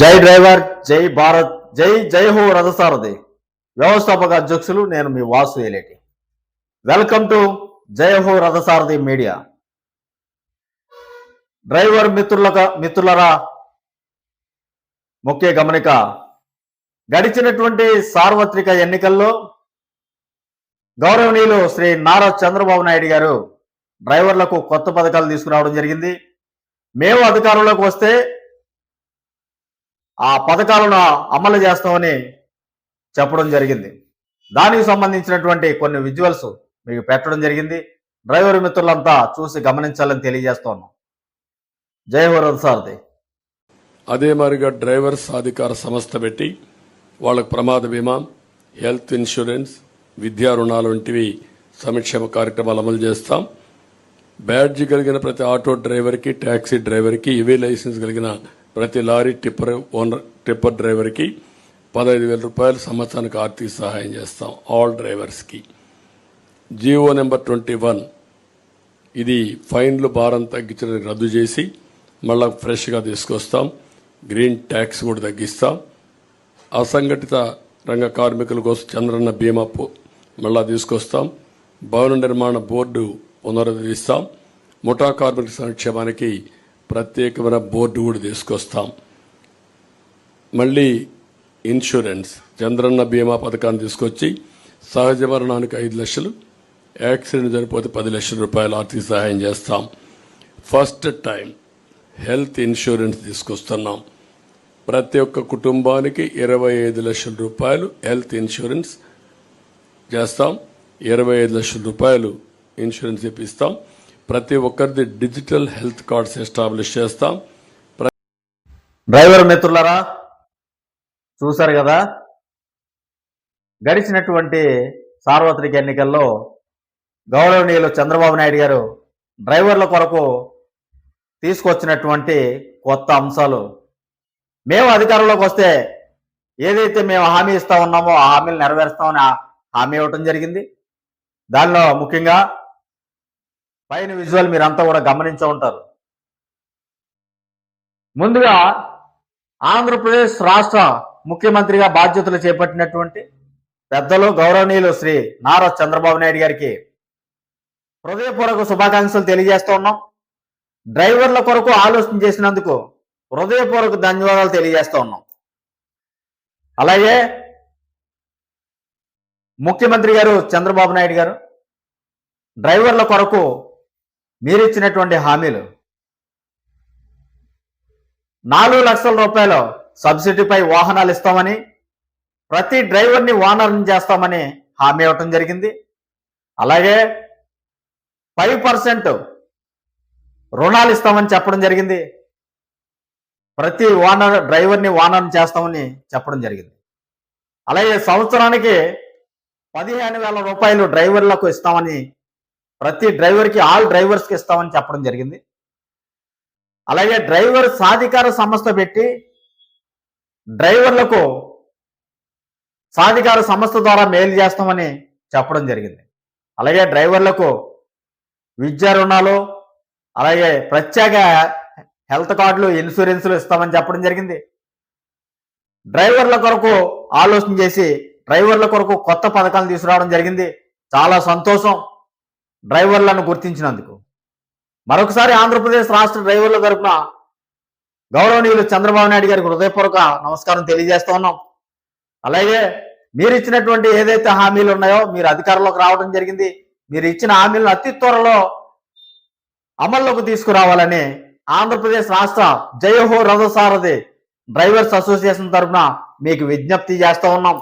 జై డ్రైవర్ జై భారత్ జై జై హో రథసారథి. వ్యవస్థాపక అధ్యక్షులు నేను మీ వాసు ఏలేటి. వెల్కమ్ టు జై హో రథసారథి మీడియా. డ్రైవర్ మిత్రుల మిత్రులరా ముఖ్య గమనిక గడిచినటువంటి సార్వత్రిక ఎన్నికల్లో గౌరవనీయులు శ్రీ నారా చంద్రబాబు నాయుడు గారు డ్రైవర్లకు కొత్త పథకాలు తీసుకురావడం జరిగింది. మేము అధికారంలోకి వస్తే ఆ పథకాలను అమలు చేస్తామని చెప్పడం జరిగింది. దానికి సంబంధించినటువంటి కొన్ని విజువల్స్ మీకు పెట్టడం జరిగింది. డ్రైవర్ మిత్రులంతా చూసి గమనించాలని తెలియజేస్తా ఉన్నాం జై హోరద్ సార్ది. అదే మరిగా డ్రైవర్స్ అధికార సంస్థ పెట్టి వాళ్ళకు ప్రమాద బీమా హెల్త్ ఇన్సూరెన్స్ విద్యా రుణాలు వంటివి సంక్షేమ కార్యక్రమాలు అమలు చేస్తాం. బ్యాడ్జి కలిగిన ప్రతి ఆటో డ్రైవర్కి ట్యాక్సీ డ్రైవర్కి ఇవే లైసెన్స్ కలిగిన ప్రతి లారీ టిప్పర్ ఓనర్ టిప్పర్ డ్రైవర్కి పదహైదు వేల రూపాయలు సంవత్సరానికి ఆర్థిక సహాయం చేస్తాం all డ్రైవర్స్కి. GO number twenty one. ఇది ఫైన్లు భారం తగ్గించడం రద్దు చేసి మళ్ళా ఫ్రెష్గా తీసుకొస్తాం గ్రీన్ ట్యాక్స్ కూడా తగ్గిస్తాం. అసంఘటిత రంగ కార్మికుల కోసం చంద్రన్న బీమా మళ్ళా తీసుకొస్తాం. భవన నిర్మాణ బోర్డు పునరుద్ధరిస్తాం. ముఠా కార్మికుల సంక్షేమానికి ప్రత్యేకమైన బోర్డు కూడా తీసుకొస్తాం. మళ్ళీ ఇన్సూరెన్స్ చంద్రన్న బీమా పథకాన్ని తీసుకొచ్చి సహజ మరణానికి ఐదు లక్షలు యాక్సిడెంట్ చనిపోతే పది లక్షల రూపాయలు ఆర్థిక సహాయం చేస్తాం. ఫస్ట్ టైం హెల్త్ ఇన్సూరెన్స్ తీసుకొస్తున్నాం. ప్రతి ఒక్క కుటుంబానికి ఇరవై ఐదు లక్షల రూపాయలు హెల్త్ ఇన్సూరెన్స్ చేస్తాం. ఇరవై ఐదు లక్షల రూపాయలు ఇన్సూరెన్స్ ఇప్పిస్తాం. ప్రతి ఒక్కరిది డిజిటల్ హెల్త్ కార్డ్స్ ఎస్టాబ్లిష్ చేస్తాం. డ్రైవర్ మిత్రులరా చూశారు కదా? గడిచినటువంటి సార్వత్రిక ఎన్నికల్లో గౌరవనీయులు చంద్రబాబు నాయుడు గారు డ్రైవర్ల కొరకు తీసుకొచ్చినటువంటి కొత్త అంశాలు. మేము అధికారంలోకి వస్తే ఏదైతే మేము హామీ ఇస్తా ఉన్నామో ఆ హామీలు నెరవేరుస్తామని ఆ హామీ ఇవ్వటం జరిగింది. దానిలో ముఖ్యంగా పైన విజువల్ మీరంతా కూడా గమనించి ఉంటారు. ముందుగా ఆంధ్రప్రదేశ్ రాష్ట్ర ముఖ్యమంత్రిగా బాధ్యతలు చేపట్టినటువంటి పెద్దలు గౌరవనీయులు శ్రీ నారా చంద్రబాబు నాయుడు గారికి హృదయపూర్వక శుభాకాంక్షలు తెలియజేస్తూ ఉన్నాం. డ్రైవర్ల కొరకు ఆలోచన చేసినందుకు హృదయపూర్వక ధన్యవాదాలు తెలియజేస్తూ ఉన్నాం. అలాగే ముఖ్యమంత్రి గారు చంద్రబాబు నాయుడు గారు డ్రైవర్ల కొరకు మీరు ఇచ్చినటువంటి హామీలు. నాలుగు లక్షల రూపాయలు సబ్సిడీపై వాహనాలు ఇస్తామని ప్రతి డ్రైవర్ని వాహనాలను చేస్తామని హామీ ఇవ్వటం జరిగింది. అలాగే ఫైవ్ పర్సెంట్ రుణాలు ఇస్తామని చెప్పడం జరిగింది. ప్రతి ఓనర్ డ్రైవర్ని ఓనర్ చేస్తామని చెప్పడం జరిగింది. అలాగే సంవత్సరానికి పదిహేను వేల రూపాయలు డ్రైవర్లకు ఇస్తామని ప్రతి డ్రైవర్కి ఆల్ డ్రైవర్స్కి ఇస్తామని చెప్పడం జరిగింది. అలాగే డ్రైవర్ సాధికార సంస్థ పెట్టి డ్రైవర్లకు సాధికార సంస్థ ద్వారా మేలు చేస్తామని చెప్పడం జరిగింది. అలాగే డ్రైవర్లకు విద్యా రుణాలు అలాగే ప్రత్యేక హెల్త్ కార్డులు ఇన్సూరెన్సులు ఇస్తామని చెప్పడం జరిగింది. డ్రైవర్ల కొరకు ఆలోచన చేసి డ్రైవర్ల కొరకు కొత్త పథకాలు తీసుకురావడం జరిగింది. చాలా సంతోషం. డ్రైవర్లను గుర్తించినందుకు. మరొకసారి ఆంధ్రప్రదేశ్ రాష్ట్ర డ్రైవర్ల తరఫున గౌరవనీయులు చంద్రబాబు నాయుడు గారికి హృదయపూర్వక నమస్కారం తెలియజేస్తా ఉన్నాం. అలాగే మీరు ఇచ్చినటువంటి ఏదైతే హామీలు ఉన్నాయో మీరు అధికారంలోకి రావడం జరిగింది. మీరు ఇచ్చిన హామీలను అతి త్వరలో అమల్లోకి తీసుకురావాలని ఆంధ్రప్రదేశ్ రాష్ట్ర జయహో రథసారథి డ్రైవర్స్ అసోసియేషన్ తరపున మీకు విజ్ఞప్తి చేస్తూ ఉన్నాం.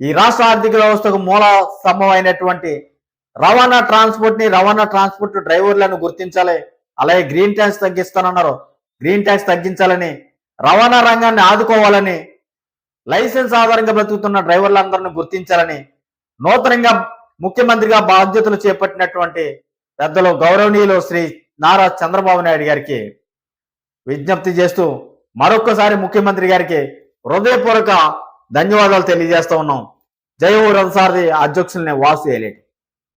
ఈ రాష్ట్ర ఆర్థిక వ్యవస్థకు మూల స్తంభం అయినటువంటి రవాణా ట్రాన్స్పోర్ట్ని రవాణా ట్రాన్స్పోర్ట్ డ్రైవర్లను గుర్తించాలి. అలాగే గ్రీన్ ట్యాక్స్ తగ్గిస్తానన్నారు. గ్రీన్ ట్యాక్స్ తగ్గించాలని రవాణా రంగాన్ని ఆదుకోవాలని లైసెన్స్ ఆధారంగా బ్రతుకుతున్న డ్రైవర్లందరిని గుర్తించాలని నూతనంగా ముఖ్యమంత్రిగా బాధ్యతలు చేపట్టినటువంటి పెద్దలు గౌరవనీయులు శ్రీ నారా చంద్రబాబు నాయుడు గారికి విజ్ఞప్తి చేస్తూ మరొక్కసారి ముఖ్యమంత్రి గారికి హృదయపూర్వక ధన్యవాదాలు తెలియజేస్తూ ఉన్నాం. జయ ఊ అధ్యక్షుల్ని వాసు ఏలేటి.